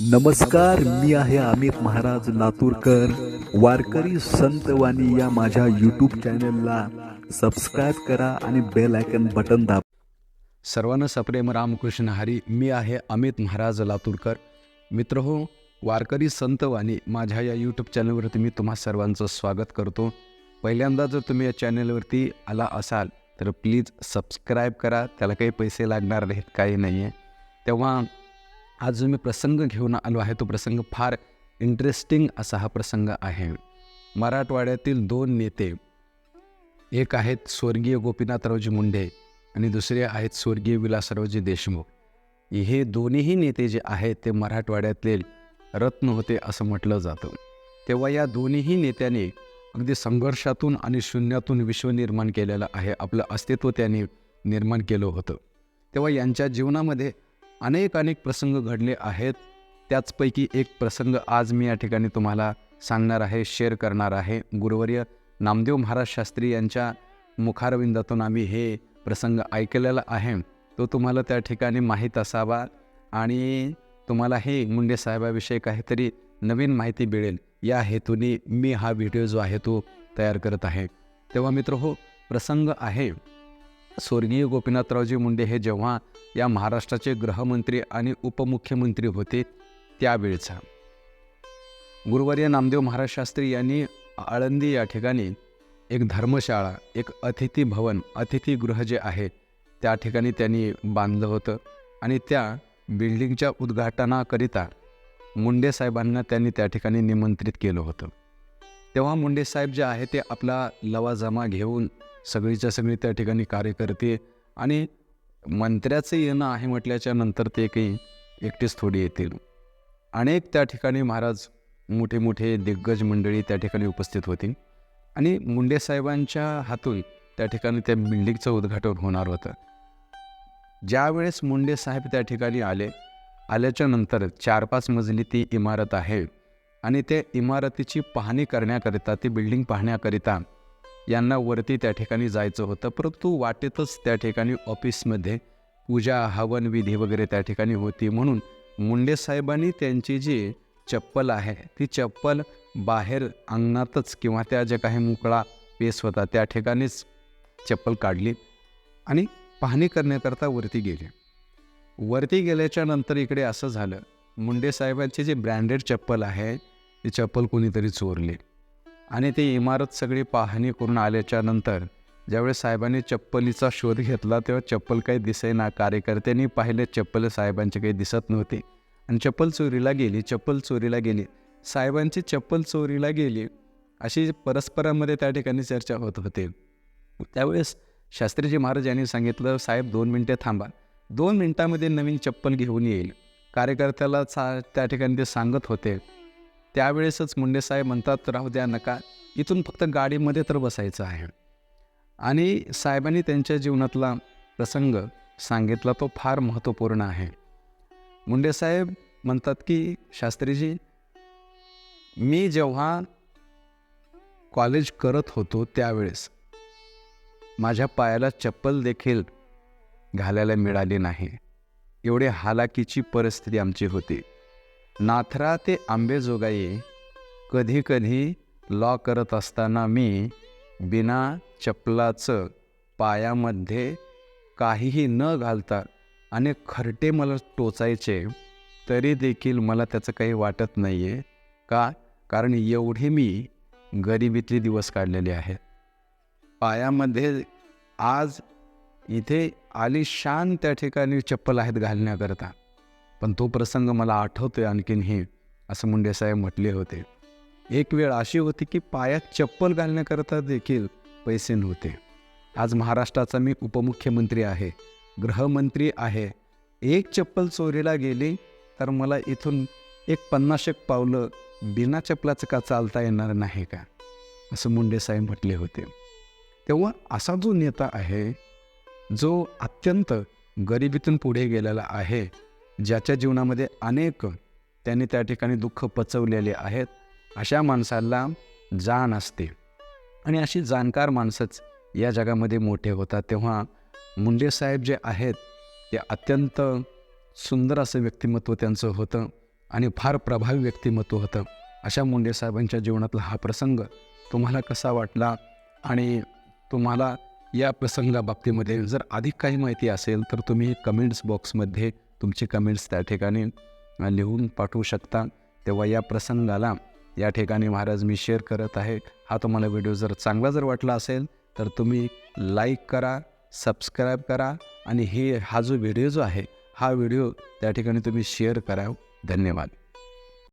नमस्कार मी आहे अमित महाराज लातूरकर वारकरी संतवाणी या माझ्या यूट्यूब चॅनलला सबस्क्राईब करा आणि बेल आयकन बटन दाब सर्वांना सप्रेम रामकृष्ण हरी. मी आहे अमित महाराज लातूरकर. मित्र हो वारकरी संतवाणी माझ्या या यूट्यूब चॅनलवरती मी तुम्हा सर्वांचं स्वागत करतो. पहिल्यांदा जर तुम्ही या चॅनलवरती आला असाल तर प्लीज सबस्क्राईब करा. त्याला काही पैसे लागणार नाहीत काही नाही आहे तेव्हा आज जो मी प्रसंग घेऊन आलो आहे तो प्रसंग फार इंटरेस्टिंग असा हा प्रसंग आहे. मराठवाड्यातील दोन नेते एक आहेत स्वर्गीय गोपीनाथरावजी मुंडे आणि दुसरे आहेत स्वर्गीय विलासरावजी देशमुख. हे दोन्हीही नेते जे आहेत ते मराठवाड्यातले रत्न होते असं म्हटलं जातं. तेव्हा या दोन्हीही नेत्यांनी अगदी संघर्षातून आणि शून्यातून विश्व निर्माण केलेलं आहे आपलं अस्तित्व त्यांनी निर्माण केलं होतं. तेव्हा यांच्या जीवनामध्ये अनेक अनेक प्रसंग घडले आहेत. त्याचपैकी एक प्रसंग आज मी या ठिकाणी तुम्हाला सांगणार आहे शेअर करणार आहे. गुरुवर्य नामदेव महाराज शास्त्री यांच्या मुखारविंदातून आम्ही हे प्रसंग ऐकलेला आहे. तो तुम्हाला त्या ठिकाणी माहीत असावा आणि तुम्हाला हे मुंडे साहेबाविषयी काहीतरी नवीन माहिती मिळेल. या हेतूने मी हा व्हिडिओ जो आहे तो तयार करत आहे. तेव्हा मित्र हो प्रसंग आहे. स्वर्गीय गोपीनाथरावजी मुंडे हे जेव्हा या महाराष्ट्राचे गृहमंत्री आणि उपमुख्यमंत्री होते त्यावेळचा. गुरुवर्य नामदेव महाराज शास्त्री यांनी आळंदी या ठिकाणी एक धर्मशाळा एक अतिथी भवन अतिथीगृह जे आहे त्या ठिकाणी त्यांनी बांधलं होतं आणि त्या बिल्डिंगच्या उद्घाटनाकरिता मुंडे साहेबांना त्यांनी त्या ठिकाणी निमंत्रित केलं होतं. तेव्हा मुंडे साहेब जे आहे ते आपला लवाजमा घेऊन सगळीच्या सगळी त्या ठिकाणी कार्य करते. आणि मंत्र्याचं येणं आहे म्हटल्याच्या नंतर ते काही एकटेच थोडी येतील. अनेक त्या ठिकाणी महाराज मोठे मोठे दिग्गज मंडळी त्या ठिकाणी उपस्थित होती. आणि मुंडे साहेबांच्या हातून त्या ठिकाणी त्या बिल्डिंगचं उद्घाटन होणार होतं. ज्यावेळेस मुंडे साहेब त्या ठिकाणी आले आल्याच्यानंतर चार पाच मजली ती इमारत आहे. आणि त्या इमारतीची पाहणी करण्याकरिता ती बिल्डिंग पाहण्याकरिता यांना वरती त्या ठिकाणी जायचं होतं. परंतु वाटेतच त्या ठिकाणी ऑफिसमध्ये पूजा हवन विधी वगैरे त्या ठिकाणी होती. म्हणून मुंडे साहेबांनी त्यांची जी चप्पल आहे ती चप्पल बाहेर अंगणातच किंवा त्या जे काही मोकळा पेस होता त्या ठिकाणीच चप्पल काढली आणि पाहणी करण्याकरता वरती गेले. वरती गेल्याच्यानंतर इकडे असं झालं मुंडे साहेबांची जी ब्रँडेड चप्पल आहे ती चप्पल कोणीतरी चोरली. आणि ती इमारत सगळी पाहणी करून आल्याच्यानंतर ज्यावेळेस साहेबांनी चप्पलीचा शोध घेतला तेव्हा चप्पल काही दिसेना. कार्यकर्त्यांनी पाहिले चप्पल साहेबांची काही दिसत नव्हती. आणि चप्पल चोरीला गेली चप्पल चोरीला गेली. साहेबांची चप्पल चोरीला गेली अशी परस्परांमध्ये त्या ठिकाणी चर्चा होत होते. त्यावेळेस शास्त्रीजी महाराज यांनी सांगितलं साहेब दोन मिनटे थांबा. दोन मिनटामध्ये नवीन चप्पल घेऊन येईल. कार्यकर्त्याला सा त्या ठिकाणी ते सांगत होते त्यावेळेसच मुंडे साहेब म्हणतात राहू द्या नका. इथून फक्त गाडीमध्ये तर बसायचं आहे. आणि साहेबांनी त्यांच्या जीवनातला प्रसंग सांगितला तो फार महत्त्वपूर्ण आहे. मुंडेसाहेब म्हणतात की शास्त्रीजी मी जेव्हा कॉलेज करत होतो त्यावेळेस माझ्या पायाला चप्पल देखील घालायला मिळाली नाही. एवढे हालाकीची परिस्थिती आमची होती. नाथरा ते आंबेजोगाई कधी कधी लॉ करत असताना मी बिना चपलाचं पायामध्ये काहीही न घालता आणि खरटे मला टोचायचे तरी देखील मला त्याचं काही वाटत नाही आहे का? कारण एवढे मी गरिबीतले दिवस काढलेले आहेत. पायामध्ये आज इथे आलिशान त्या ठिकाणी चप्पल आहेत घालण्याकरता. पण तो प्रसंग मला आठवतोय आणखीन हे असं मुंडे साहेब म्हटले होते. एक वेळ अशी होती की पायात चप्पल घालण्याकरता देखील पैसे नव्हते. आज महाराष्ट्राचा मी उपमुख्यमंत्री आहे गृहमंत्री आहे. एक चप्पल चोरीला गेली तर मला इथून एक पन्नाशेक पावलं बिना चपलाचं का चालता येणार नाही का? असं मुंडे साहेब म्हटले होते. तेव्हा असा जो नेता आहे जो अत्यंत गरिबीतून पुढे गेलेला आहे ज्याच्या जीवनामध्ये अनेक त्यांनी त्या ठिकाणी दुःख पचवलेले आहेत अशा माणसाला जाण असते. आणि अशी जाणकार माणसंच या जगामध्ये मोठे होतात. तेव्हा मुंडे साहेब जे आहेत ते अत्यंत सुंदर असं व्यक्तिमत्व त्यांचं होतं आणि फार प्रभावी व्यक्तिमत्व होतं. अशा मुंडे साहेबांच्या जीवनातला हा प्रसंग तुम्हाला कसा वाटला? आणि तुम्हाला या प्रसंगाबाबतीमध्ये जर अधिक काही माहिती असेल तर तुम्ही कमेंट्स बॉक्समध्ये तुमचे कमेंट्स त्या ठिकाणी लिहून पाठवू शकता. तेव्हा या प्रसंगाला या ठिकाणी महाराज मी शेअर करत आहे. हा तुम्हाला व्हिडिओ जर चांगला जर वाटला असेल तर तुम्ही लाईक करा सबस्क्राईब करा आणि हे हा जो व्हिडिओ जो आहे हा व्हिडिओ त्या ठिकाणी तुम्ही शेअर करा. धन्यवाद.